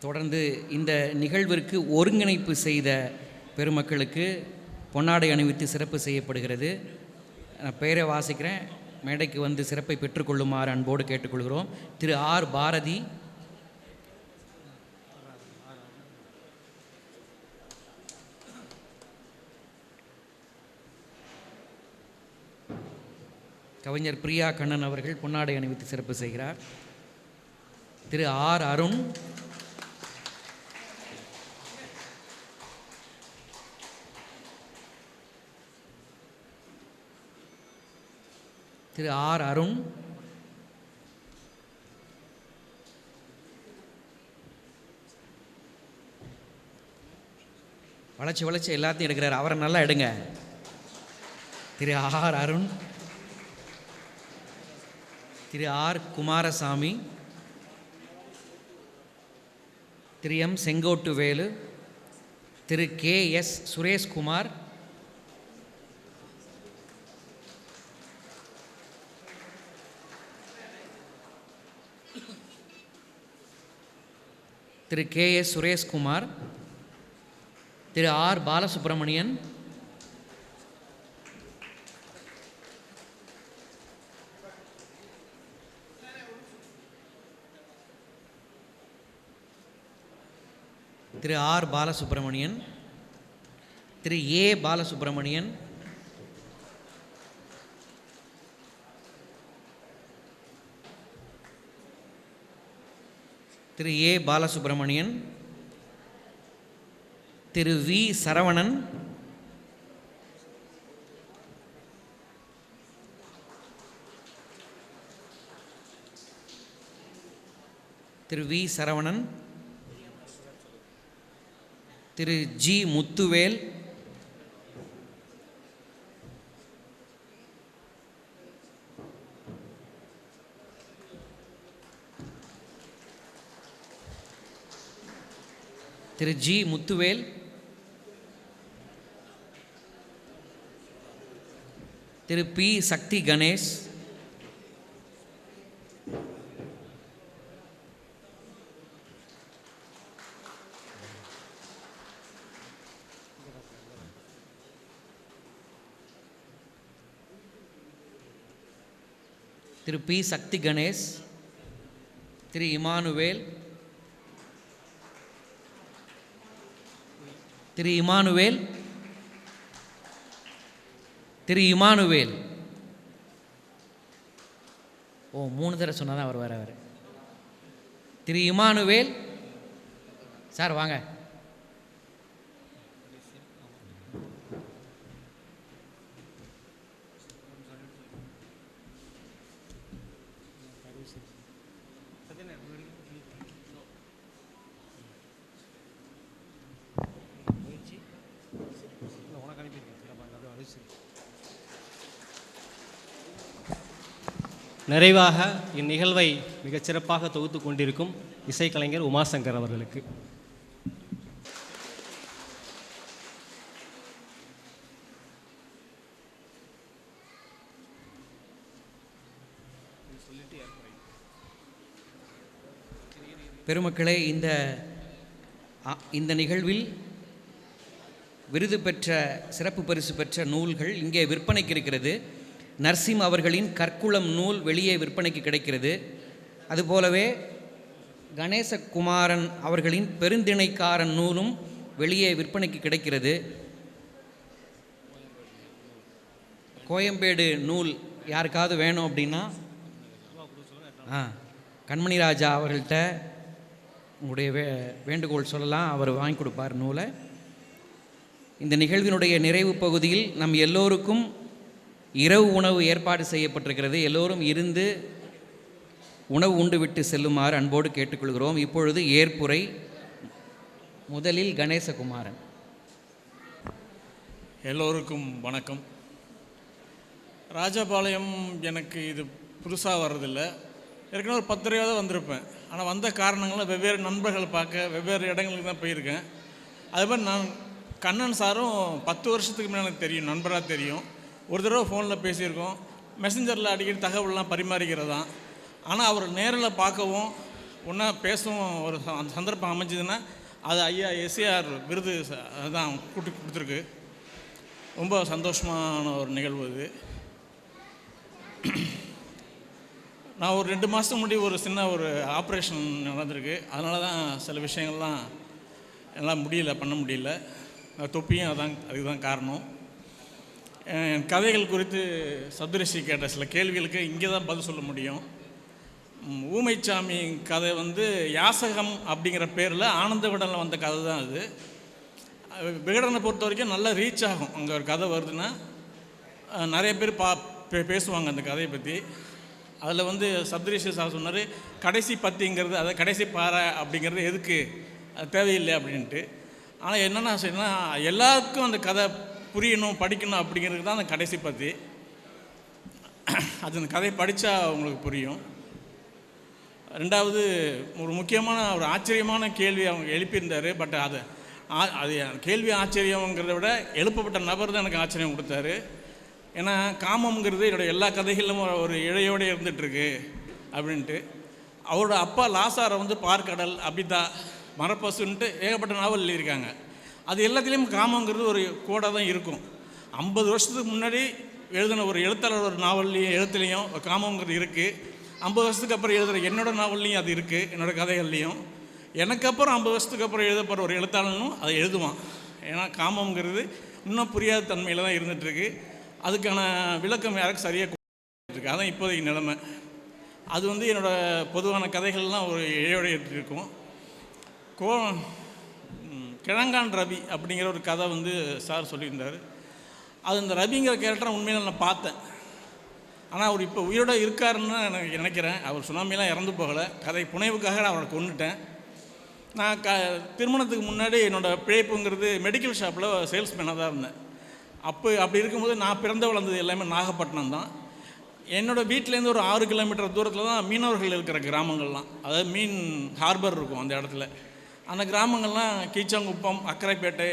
தொடர்ந்து இந்த நிகழ்விற்கு ஒருங்கிணைப்பு செய்த பெருமக்களுக்கு பொன்னாடை அணிவித்து சிறப்பு செய்யப்படுகிறது. நான் பெயரை வாசிக்கிறேன். மேடைக்கு வந்து சிறப்பை பெற்றுக்கொள்ளுமாறு அன்போடு கேட்டுக்கொள்கிறோம். திரு ஆர் பாரதி. கவிஞர் பிரியா கண்ணன் அவர்கள் பொன்னாடை அணிவித்து சிறப்பு செய்கிறார். திரு ஆர் அருண். திரு ஆர் அருண். வளைச்சி வளைச்சி எல்லாத்தையும் எடுக்கிறார். அவரை நல்லா எடுங்க. Thiru R Arun. Thiru R Kumarasamy. Thiru M Sengottuvelu. Thiru K S Sureshkumar. Thiru K S Sureshkumar Thiru R Balasubramanian Thiru R Balasubramanian Thiru A Balasubramanian Thiru A Balasubramanian Thiru V Saravanan Thiru V Saravanan Thiru G Muthuvel Thiru G Muthuvel. Thiru P Sakthi Ganesh. Thiru P Sakthi Ganesh. Thiru Emmanuel. Thiru Emmanuel Thiru Emmanuel. ஓ மூணு தடவை சொன்னால் தான் அவர் வர அவர் திரு Emmanuel sir வாங்க. நிறைவாக இந்நிகழ்வை மிகச்சிறப்பாக தொகுத்து கொண்டிருக்கும் இசைக்கலைஞர் உமாசங்கர் அவர்களுக்கு. பெருமக்களே இந்த இந்த நிகழ்வில் விருது பெற்ற சிறப்பு பரிசு பெற்ற நூல்கள் இங்கே விற்பனைக்கு இருக்கிறது நர்சிம் அவர்களின் கற்குளம் நூல் வெளியே விற்பனைக்கு கிடைக்கிறது. அதுபோலவே கணேசகுமாரன் அவர்களின் பெருந்திணைக்காரன் நூலும் வெளியே விற்பனைக்கு கிடைக்கிறது. கோயம்பேடு நூல் யாருக்காவது வேணும் அப்படின்னா ஆ கண்மணி ராஜா அவர்கள்ட்ட உங்களுடைய வே வேண்டுகோள் சொல்லலாம். அவர் வாங்கி கொடுப்பார் நூலை. இந்த நிகழ்வினுடைய நிறைவு பகுதியில் நம் எல்லோருக்கும் இரவு உணவு ஏற்பாடு செய்யப்பட்டிருக்கிறது. எல்லோரும் இருந்து உணவு உண்டு விட்டு செல்லுமாறு அன்போடு கேட்டுக்கொள்கிறோம். இப்பொழுது ஏற்புரை முதலில் கணேசகுமாரன். எல்லோருக்கும் வணக்கம். ராஜபாளையம் எனக்கு இது புதுசாக வர்றதில்ல. ஏற்கனவே ஒரு பத்து தான் வந்திருப்பேன். ஆனால் வந்த காரணங்களால் வெவ்வேறு நண்பர்கள் பார்க்க வெவ்வேறு இடங்களுக்கு தான் போயிருக்கேன். அதுமாதிரி நான் கண்ணன் சாரும் பத்து வருஷத்துக்கு முன்னாடி எனக்கு தெரியும் நண்பராக தெரியும். ஒரு தடவை ஃபோனில் பேசியிருக்கோம். மெசஞ்சரில் அடிக்கடி தகவல்லாம் பரிமாறிக்கிறது? தான் ஆனால் அவர் நேரில் பார்க்கவும் ஒன்றா பேசவும் ஒரு ச- அந்த சந்தர்ப்பம் அமைஞ்சதுன்னா அது ஐயா எஸ்ஏஆர் விருது தான் கூட்டி கொடுத்துருக்கு. ரொம்ப சந்தோஷமான ஒரு நிகழ்வு இது நான் ஒரு ரெண்டு மாதத்துக்கு முன்னாடி ஒரு சின்ன ஒரு ஆப்ரேஷன் நடந்திருக்கு. அதனால தான் சில விஷயங்கள்லாம் எல்லாம் முடியல பண்ண முடியல. தொப்பியும் அதான் அதுக்கு தான் காரணம். என் கதைகள் குறித்து சப்தரிஷி கேட்ட சில கேள்விகளுக்கு இங்கே தான் பதில் சொல்ல முடியும். ஊமைச்சாமி கதை வந்து யாசகம் அப்படிங்கிற பேரில் ஆனந்த விடனில் வந்த கதை தான் அது. விகடனை பொறுத்த வரைக்கும் நல்லா ரீச் ஆகும். அங்கே ஒரு கதை வருதுன்னா நிறைய பேர் பா பே- பேசுவாங்க அந்த கதையை பற்றி. அதில் வந்து சப்தரிஷி சார் சொன்னார் கடைசி பத்திங்கிறது அதை கடைசி பாறை அப்படிங்கிறது எதுக்கு? அது தேவையில்லை அப்படின்ட்டு. ஆனால் என்னென்ன சொன்னால் எல்லாருக்கும் அந்த கதை புரியணும் படிக்கணும் அப்படிங்கிறது தான் அந்த கடைசி பற்றி அது அந்த கதை படித்தா உங்களுக்கு புரியும். ரெண்டாவது ஒரு முக்கியமான ஒரு ஆச்சரியமான கேள்வி அவங்க எழுப்பியிருந்தார் பட் அது ஆ- அது கேள்வி ஆச்சரியங்கிறத விட எழுப்பப்பட்ட நபர் தான் எனக்கு ஆச்சரியம் கொடுத்தாரு. ஏன்னா காமம்ங்கிறது என்னோட எல்லா கதைகளிலும் ஒரு- ஒரு இழையோடு இருந்துகிட்ருக்கு அப்படின்ட்டு. அவரோட அப்பா லாசாரை வந்து பார்க்கடல் அபிதா மரப்பசுன்ட்டு ஏகப்பட்ட நாவல் எழுதியிருக்காங்க. அது எல்லாத்துலேயும் காமங்கிறது ஒரு கோடாக தான் இருக்கும். ஐம்பது வருஷத்துக்கு முன்னாடி எழுதின ஒரு எழுத்தாளர் ஒரு நாவல்லையும் எழுத்துலேயும் காமங்கிறது இருக்குது ஐம்பது வருஷத்துக்கு அப்புறம் எழுதுகிற என்னோடய நாவல்லையும் அது இருக்குது என்னோடய கதைகள்லையும். எனக்கு அப்புறம் ஐம்பது வருஷத்துக்கு அப்புறம் எழுதப்படுற ஒரு எழுத்தாளனும் அதை எழுதுவான். ஏன்னா காமங்கிறது இன்னும் புரியாத தன்மையில் தான் இருந்துகிட்ருக்கு அதுக்கான விளக்கம் யாருக்கும் சரியாக இருக்குது அதான் இப்போதைக்கு நிலைமை. அது வந்து என்னோடய பொதுவான கதைகள்லாம் ஒரு இழையோடு இருக்கும் கோ கிழங்கான் ரவி அப்படிங்கிற ஒரு கதை வந்து சார் சொல்லியிருந்தார். அது இந்த ரவிங்கிற கேரக்டரை உண்மையில் நான் பார்த்தேன். ஆனால் அவர் இப்போ உயிரோட இருக்காருன்னு நான் எனக்கு நினைக்கிறேன். அவர் சுனாமிலாம் இறந்து போகலை. கதை புனைவுக்காக நான் அவரை கொண்டுட்டேன் நான் க திருமணத்துக்கு முன்னாடி என்னோடய பிழைப்புங்கிறது மெடிக்கல் ஷாப்பில் சேல்ஸ்மேனாக தான் இருந்தேன். அப்போ அப்படி இருக்கும்போது நான் பிறந்த வளர்ந்தது எல்லாமே நாகப்பட்டினம் தான். என்னோடய வீட்டிலேருந்து ஒரு ஆறு கிலோமீட்டர் தூரத்தில் தான் மீனவர்கள் இருக்கிற கிராமங்கள்லாம். அதாவது மீன் ஹார்பர் இருக்கும் அந்த இடத்துல. அந்த கிராமங்கள்லாம் கீச்சாங்குப்பம் அக்கரைப்பேட்டை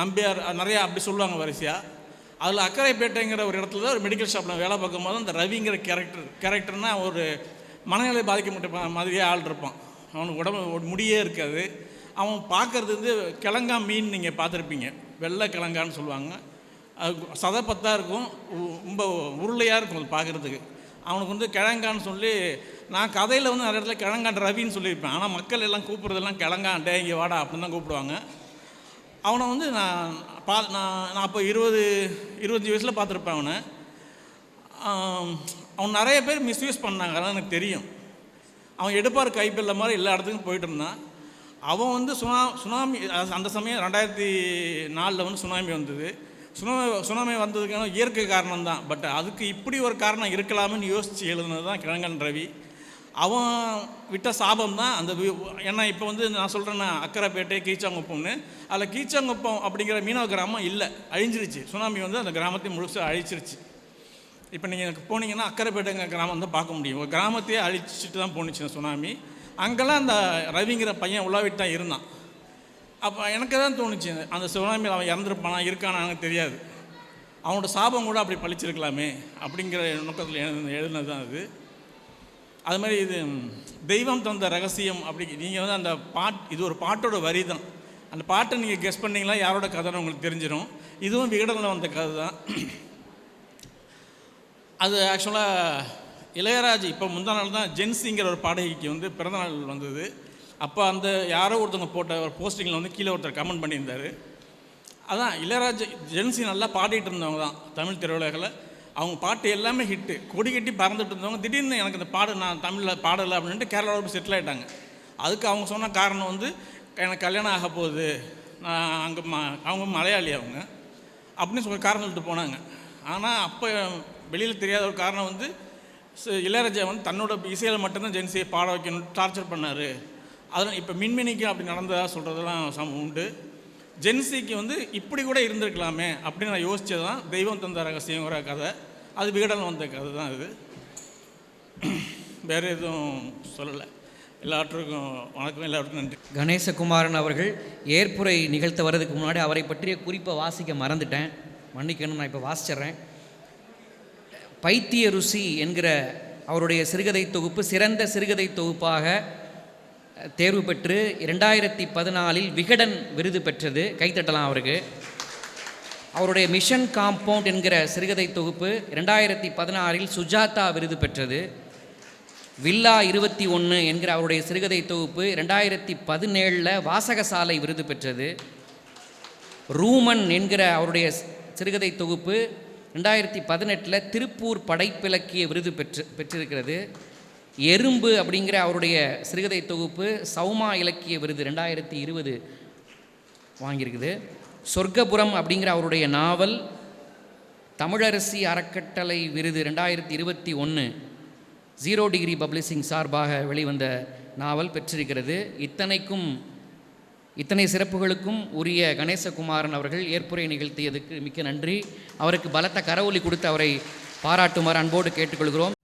நம்பியார் அது நிறையா அப்படி சொல்லுவாங்க வரிசையாக அதில் அக்கரைப்பேட்டைங்கிற ஒரு இடத்துல தான் ஒரு மெடிக்கல் ஷாப்பில் வேலை பார்க்கும்போது அந்த ரவிங்கிற கேரக்டர் கேரக்டர்னால் ஒரு மனநிலை பாதிக்கப்பட்ட மாதிரியே ஆள் இருப்பான். அவனுக்கு உடம்பு முடியே இருக்காது. அவன் பார்க்கறது வந்து கிழங்கா மீன் நீங்கள் பார்த்துருப்பீங்க. வெள்ளை கிழங்கான்னு சொல்லுவாங்க. அது சதப்பத்தாக இருக்கும். ரொம்ப உருளையாக இருக்கும் அது பார்க்குறதுக்கு. அவனுக்கு வந்து கிழங்கான்னு சொல்லி நான் கதையில் வந்து நிறைய இடத்துல கிழங்கான் ரவின்னு சொல்லியிருப்பேன். ஆனால் மக்கள் எல்லாம் கூப்பிட்றதெல்லாம் கிழங்கான் டே இங்கே வாடா அப்படின்னு தான் கூப்பிடுவாங்க. அவனை வந்து நான் பா நான் நான் அப்போ இருபது இருபத்தஞ்சி வயசில் பார்த்துருப்பேன் அவனை. அவன் நிறைய பேர் மிஸ்யூஸ் பண்ணாங்க. அதெல்லாம் எனக்கு தெரியும். அவன் எடுப்பார் கைப்பில்ல மாதிரி எல்லா இடத்துக்கும் போயிட்டு இருந்தான். அவன் வந்து சுனா சுனாமி அந்த சமயம் ரெண்டாயிரத்தி நாலில் வந்து சுனாமி வந்தது. சுனாமி சுனாமி வந்ததுக்கான இயற்கை காரணம் தான் பட் அதுக்கு இப்படி ஒரு காரணம் இருக்கலாம்னு யோசித்து எழுதுனது தான் கிழங்கன் ரவி. அவன் விட்ட சாபம் தான் அந்த ஏன்னா இப்போ வந்து நான் சொல்கிறேன்னா அக்கரைப்பேட்டை கீச்சாங்குப்பம்னு. அதில் கீச்சாங்குப்பம் அப்படிங்கிற மீனவ கிராமம் இல்லை. அழிஞ்சிருச்சு. சுனாமி வந்து அந்த கிராமத்தை முழுசாக அழிச்சிருச்சு. இப்போ நீங்கள் போனீங்கன்னா அக்கரைப்பேட்டைங்கிற கிராமம் தான் பார்க்க முடியும். ஒரு கிராமத்தையே அழிச்சிட்டு தான் போணுச்சு சுனாமி. அங்கெல்லாம் அந்த ரவிங்கிற பையன் உலாவிட்டு தான் இருந்தான். அப்போ எனக்கு தான் தோணுச்சு அந்த சுனாமியில் அவன் இறந்துருப்பானா இருக்கானான்னு தெரியாது. அவனோட சாபம் கூட அப்படி பழிச்சிருக்கலாமே அப்படிங்கிற நோக்கத்தில் எழுது எழுதினது தான் அது. அது மாதிரி இது தெய்வம் தந்த ரகசியம் அப்படி நீங்கள் வந்து அந்த பாட் இது ஒரு பாட்டோட வரி தான். அந்த பாட்டை நீங்கள் கெஸ் பண்ணிங்களா யாரோட கதைன்னு உங்களுக்கு தெரிஞ்சிடும் இதுவும் விகடனில் வந்த கதை தான். அது ஆக்சுவலாக இளையராஜ் இப்போ முந்தா நாள் தான் ஜென்சிங்கிற ஒரு பாடகிக்கு வந்து பிறந்தநாள் வந்தது. அப்போ அந்த யாரோ ஒருத்தவங்க போட்ட ஒரு போஸ்டிங்கில் வந்து கீழே ஒருத்தர் கமெண்ட் பண்ணியிருந்தார். அதான் இளையராஜ் ஜென்சி நல்லா பாடிட்டு இருந்தவங்க தான் தமிழ் திரையுலகில். அவங்க பாட்டு எல்லாமே ஹிட்டு கொடி கட்டி பறந்துட்டு இருந்தவங்க திடீர்னு எனக்கு இந்த பாடு நான் தமிழில் பாடலை அப்படின்ட்டு கேரளாவில் போய் செட்டில் ஆகிட்டாங்க அதுக்கு அவங்க சொன்ன காரணம் வந்து எனக்கு கல்யாணம் ஆக போகுது. நான் அங்கே ம அவங்க மலையாளி அவங்க. அப்படின்னு சொல்லி காரணம் சொல்லிட்டு போனாங்க. ஆனால் அப்போ வெளியில் தெரியாத ஒரு காரணம் வந்து இளையராஜா வந்து தன்னோட இசையில் மட்டும்தான் ஜென்சியை பாட வைக்கணும் டார்ச்சர் பண்ணார். அதெல்லாம் இப்போ மின்மினிக்கு அப்படி நடந்ததாக சொல்கிறதெல்லாம் சம் உண்டு. ஜென்சிக்கு வந்து இப்படி கூட இருந்திருக்கலாமே அப்படின்னு நான் யோசித்தது தான் தெய்வம் தந்த ரகசியங்கிற கதை. அது விகடன் வந்த கதை தான் இது. வேறு எதுவும் சொல்லலை. எல்லாற்றுக்கும் வணக்கம் எல்லாருக்கும் நன்றி. கணேசகுமாரன் அவர்கள் ஏற்புரை நிகழ்த்த வர்றதுக்கு முன்னாடி அவரை பற்றிய குறிப்பை வாசிக்க மறந்துட்டேன். மன்னிக்கணும் நான் இப்போ வாசிச்சிட்றேன் பைத்திய ருசி என்கிற அவருடைய சிறுகதை தொகுப்பு சிறந்த சிறுகதை தொகுப்பாக தேர்வு பெற்று இரண்டாயிரத்தி பதினாலில் விகடன் விருது பெற்றது. கைத்தட்டலாம் அவருக்கு. அவருடைய மிஷன் காம்பவுண்ட் என்கிற சிறுகதை தொகுப்பு ரெண்டாயிரத்தி பதினாறில் சுஜாதா விருது பெற்றது. வில்லா இருபத்தி ஒன்று என்கிற அவருடைய சிறுகதை தொகுப்பு ரெண்டாயிரத்தி பதினேழில் வாசகசாலை விருது பெற்றது. ரூமன் என்கிற அவருடைய சிறுகதை தொகுப்பு ரெண்டாயிரத்தி பதினெட்டில் திருப்பூர் படைப்பிலக்கிய விருது பெற்று பெற்றிருக்கிறது. எறும்பு அப்படிங்கிற அவருடைய சிறுகதை தொகுப்பு சௌமா இலக்கிய விருது ரெண்டாயிரத்தி இருபது வாங்கியிருக்குது. சொர்க்கபுரம் அப்படிங்கிற அவருடைய நாவல் தமிழரசி அறக்கட்டளை விருது ரெண்டாயிரத்தி இருபத்தி ஒன்று ஜீரோ டிகிரி பப்ளிஷிங் சார்பாக வெளிவந்த நாவல் பெற்றிருக்கிறது. இத்தனைக்கும் இத்தனை சிறப்புகளுக்கும் உரிய கணேசகுமாரன் அவர்கள் ஏற்புரை நிகழ்த்தியதுக்கு மிக்க நன்றி. அவருக்கு பலத்த கரவொலி கொடுத்து அவரை பாராட்டுமாறு அன்போடு கேட்டுக்கொள்கிறோம்.